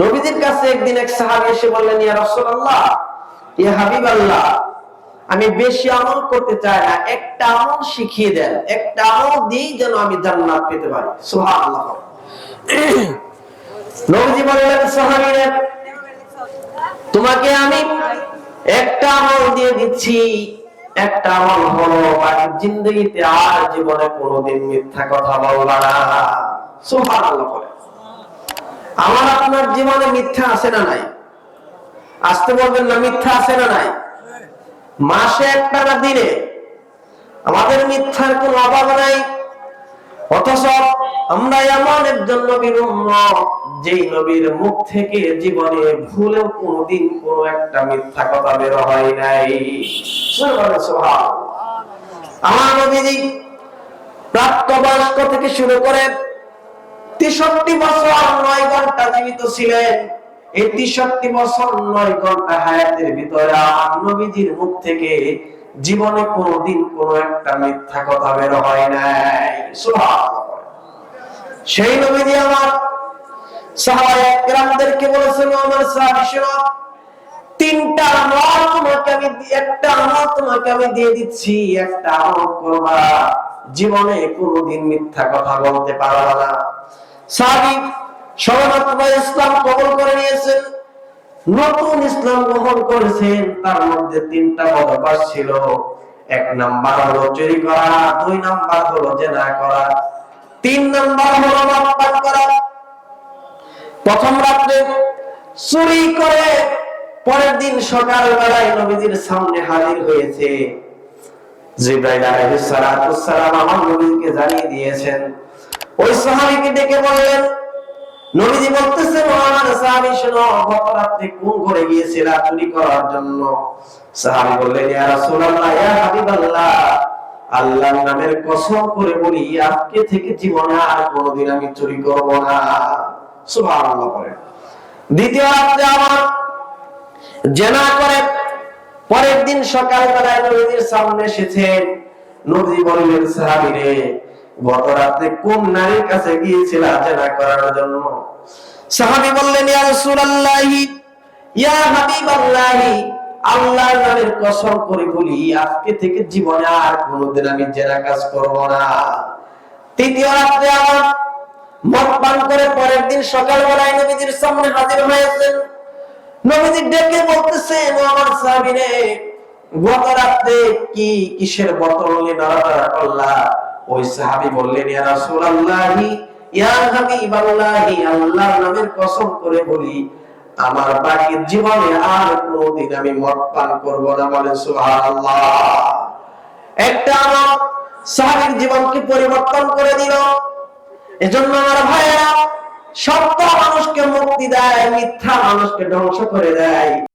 নবীজির কাছে একদিন এক সাহাবী এসে বললেন, ইয়া রাসূলুল্লাহ, ইয়া হাবিবাল্লাহ, আমি বেশি আমল করতে চাই না, একটা আমল শিখিয়ে দেন, একটা আমল দিয়েই যেন আমি জান্নাত পেতে পারি। সুবহানাল্লাহ। নবীজি বললেন, সাহাবীরে, তোমাকে আমি একটা আমল দিয়ে দিচ্ছি, একটা আমল হলো বাকি জিন্দগিতে আর জীবনে কোনোদিন মিথ্যা কথা বলবা না। সুবহানাল্লাহ বলে। আমার আপনার জীবনে মিথ্যা আছে না নাই? আসতে বলবেন না, মিথ্যা আছে না নাই? মাসে একটা না দিনে আমাদের মিথ্যার কোন অভাব নাই। অথচ আমরা এমন একজন নবীর যেই নবীর মুখ থেকে জীবনে ভুলেও কোনোদিন কোনো একটা মিথ্যা কথা বের হয় নাই। আমার নবীজি প্রাপ্তবয়স্ক থেকে শুরু করে তেষট্টি বছর নয় ঘণ্টা জীবিত ছিলেন। এই তেষট্টি বছর নয় ঘণ্টা হায়াতের ভিতরে মুখ থেকে জীবনে একটা মিথ্যা কথা বের হয় নাই। সেই নবীজি আমার বলেছেন আমার তিনটা আমল তোমাকে আমি একটা আমল তোমাকে আমি দিয়ে দিচ্ছি, একটা আমল করবা। জীবনে কোনোদিন মিথ্যা কথা বলতে পারবা না। সাহাবী সবেমাত্র ইসলাম কবুল করে নিয়েছেন নতুন ইসলাম গ্রহণ করেছেন, তার মধ্যে তিনটা অভ্যাস ছিল। এক নাম্বার হলো চুরি করা, দুই নাম্বার হলো জেনা করা, তিন নাম্বার হলো মদপান করা। প্রথম রাত্রে চুরি করে পরের দিন সকাল বেলায় নবীজির সামনে হাজির হয়েছে। জিব্রাইল আলাইহিস সালাতু সালাম আমার নবীকে জানিয়ে দিয়েছেন ওই সাহাবীকে ডেকে বললেন, নবীজি বলতেছেন ও আমার সাহাবী শোনো গত রাত্রে কোন করে গিয়েছিলা চুরি করার জন্য। সাহাবী বললেন, ইয়া রাসূলুল্লাহ, ইয়া হাবিবাল্লাহ, আল্লাহর নামের কসম করে বলি, আজকে থেকে জীবনে আর কোনোদিন আমি চুরি করব না। সুবহানাল্লাহ বলেন। দ্বিতীয় রাত্রে আমার জেনা করে, পরের দিন সকাল বেলায় নবীজির সামনে এসেছেন। নবী বললেন সাহাবীরে গত রাতে কোন নারীর কাছে গিয়েছিলা জেনা করার জন্য? সাহাবী বললেন, ইয়া রাসূলুল্লাহি, ইয়া হাবিবাল্লাহি, আল্লাহর কসম করে বলি, আজকে থেকে জীবনে আর কোনোদিন আমি জেনা কাজ করব না। তৃতীয় রাত্রে আমার পান করে পরের দিন সকালবেলায় নবীজির সামনে হাজির হয়েছেন। নবীজি ডেকে বলতেছেন, ও আমার গত রাতে কি কিসের বোতল নিয়ে নড়াচড়া ওই বললেন, ইয়া রাসূলুল্লাহি, ইয়া হাবিবাল্লাহি, আল্লাহর নামের কসম করে বলি, আমার বাকি জীবনে আর কোনোদিন আমি মদ পান করব না। বলে সুবহানাল্লাহ। একটা আমার সাহাবীর জীবনকে পরিবর্তন করে দিল? এজন্য আমার ভাইয়েরা, সত্য মানুষকে মুক্তি দেয়, মিথ্যা মানুষকে ধ্বংস করে দেয়।